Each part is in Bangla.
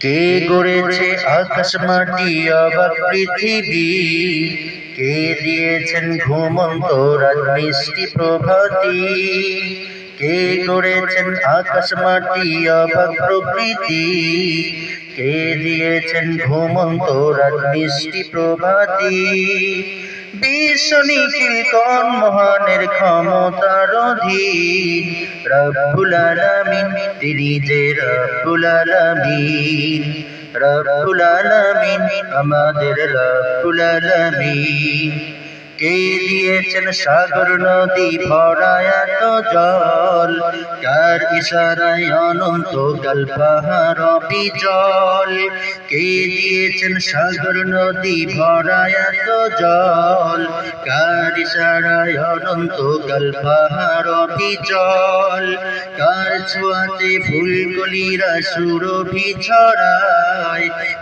কে গড়েছে আকাশ মাটি অবাক পৃথিবী? কে দিয়েছেন ঘুমন্ত রাত মিষ্টি প্রভাতী? কে গড়েছেন আকাশ মাটি কে দিয়েছেন ঘুমন্ত রাত প্রভাতী? বিশ্ব নিখিল মহানের ক্ষমতার অধীন। রব্বুল আলামিন, তিনি যে রব্বুল আলামিন। রব্বুল আলামিন, আমাদের রব্বুল আলামিন। কে দিয়েছেন সাগর নদী ভরায় জল? কার ইশারায় অনন্ত কাল বিজল। কে দিয়েছেন সাগর নদী ভরায় এত জল? কার ইশারায় অনন্ত কাল পাহাড় বিজল? কার ছোঁয়াতে ফুলকলিরা সুরভি ছড়ায়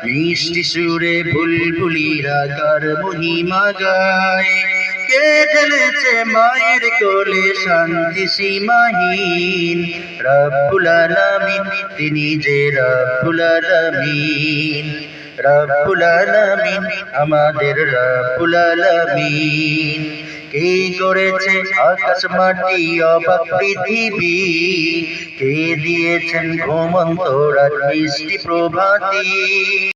মিষ্টি সুরে বুলবুলিরা কার মহিমা গায়। কে ঢেলেছে মায়ের কোলে শান্তি সীমাহীন? রব্বুল আলামিন, তিনি যে রব্বুল আলামিন। রব্বুল আমাদের রব্বুল আলামিন। কে করেছে আকাশ মাটি অবাক পৃথিবী? কে দিয়েছেন ঘুমন্ত রাত? মিষ্টি প্রভাতী।